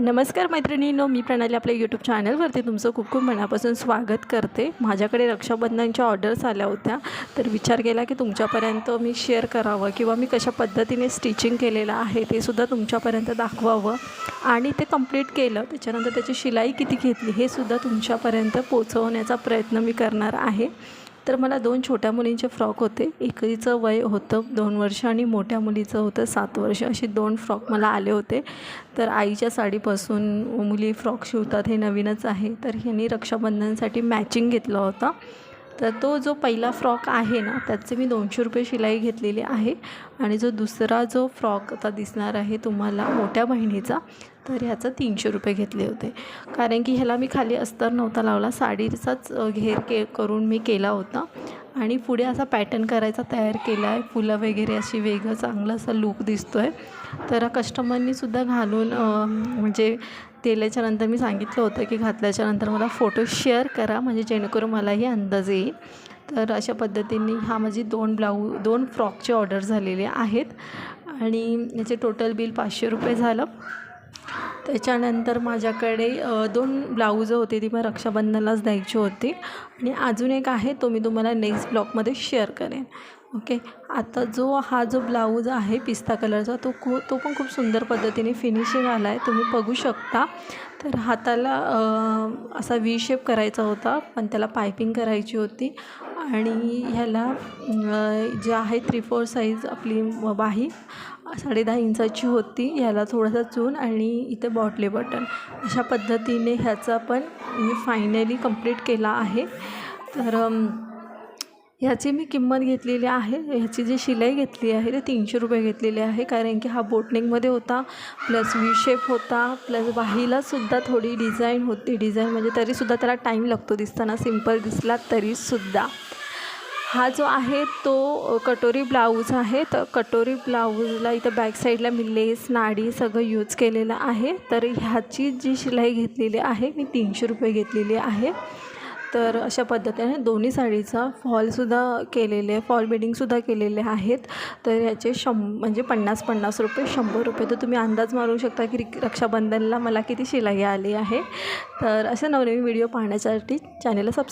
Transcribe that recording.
नमस्कार मैत्रिणींनो मी प्रणाली आपल्या यूट्यूब चॅनलवरती तुमचं खूप खूप मनापासून स्वागत करते. माझ्याकडे रक्षाबंधनच्या ऑर्डर्स आल्या होत्या. तर विचार केला की तुमच्यापर्यंत मी शेअर करावं किंवा मी कशा पद्धतीने स्टिचिंग केलेलं आहे ते सुद्धा तुमच्यापर्यंत दाखवावं. आणि ते कंप्लीट केलं. त्याच्यानंतर त्याची शिलाई किती घेतली हे सुद्धा तुमच्यापर्यंत पोचवण्याचा प्रयत्न मी करणार आहे. तर मला दोन छोट्या मुलींचे फ्रॉक होते. एकीचं वय होतं दोन वर्ष आणि मोठ्या मुलीचं होतं सात वर्ष. असे दोन फ्रॉक मला आले होते. तर आईच्या साडीपासून मुली फ्रॉक शिवतात हे नवीनच आहे. तर ह्यांनी रक्षाबंधनसाठी मॅचिंग घेतलं होतं. तर तो जो पहिला फ्रॉक आहे ना त्याचे मी दोनशे रुपये शिलाई घेतलेली आहे. आणि जो दुसरा जो फ्रॉक आता दिसणार आहे तुम्हाला मोठ्या बहिणीचा तर ह्याचं तीनशे रुपये घेतले होते. कारण की ह्याला मी खाली अस्तर नव्हता लावला साडीचाच घेर के करून मी केला होता. आणि पुढे असा पॅटर्न करायचा तयार केला आहे फुलं वगैरे अशी वेगळं चांगलं असा लूक दिसतो आहे तर कस्टमरनीसुद्धा घालून म्हणजे दिल्याच्यानंतर मी सांगितलं होतं की घातल्याच्यानंतर मला फोटो शेअर करा म्हणजे जेणेकरून मलाही अंदाज येईल. तर अशा पद्धतीने हा माझी दोन ब्लाऊ दोन फ्रॉकचे ऑर्डर झालेले आहेत. आणि याचे टोटल बिल पाचशे रुपये झालं. त्याच्यानंतर माझ्याकडे दोन ब्लाऊजं होते ती मला रक्षाबंधनालाच द्यायची होती. आणि अजून एक आहे तो मी तुम्हाला नेक्स्ट ब्लॉगमध्ये शेअर करेन. ओके? आता जो हा जो ब्लाऊज आहे पिस्ता कलरचा तो खू तो पण खूप सुंदर पद्धतीने फिनिशिंग आला आहे तुम्ही बघू शकता. तर हाताला असा व्ही शेप करायचा होता पण त्याला पायपिंग करायची होती. आणि ह्याला जे आहे थ्री फोर साईज आपली बाही साडेदहा इंचाची होती. ह्याला थोडासा चून आणि इथे बॉटले बटन अशा पद्धतीने ह्याचा पण मी फायनली कंप्लीट केला आहे. तर ह्याची मी किंमत घेतलेली आहे. ह्याची जी शिलाई घेतली आहे ते तीनशे रुपये घेतलेली आहे. कारण की हा बोटनेकमध्ये होता प्लस वी शेप होता प्लस बाहीलासुद्धा थोडी डिझाईन होती. डिझाईन म्हणजे तरीसुद्धा त्याला टाईम लागतो दिसताना. सिंपल दिसला तरीसुद्धा हा जो आहे तो कटोरी ब्लाऊज आहे. तर कटोरी ब्लाऊजला इथं बॅक साईडला मी लेस नाडी सगळं यूज केलेलं आहे. तर ह्याची जी शिलाई घेतलेली आहे मी तीनशे रुपये घेतलेली आहे. तर अशा पद्धतीने दोन्ही साडीचा फॉलसुद्धा केलेले आहे फॉल बिडिंगसुद्धा केलेले आहेत. तर ह्याचे शं म्हणजे पन्नास पन्नास रुपये शंभर रुपये. तर तुम्ही अंदाज मारू शकता की रिक- रक्षाबंधनला मला किती शिलाई आली आहे. तर असे नवनवीन व्हिडिओ पाहण्यासाठी चॅनेलला सबस्क्राईब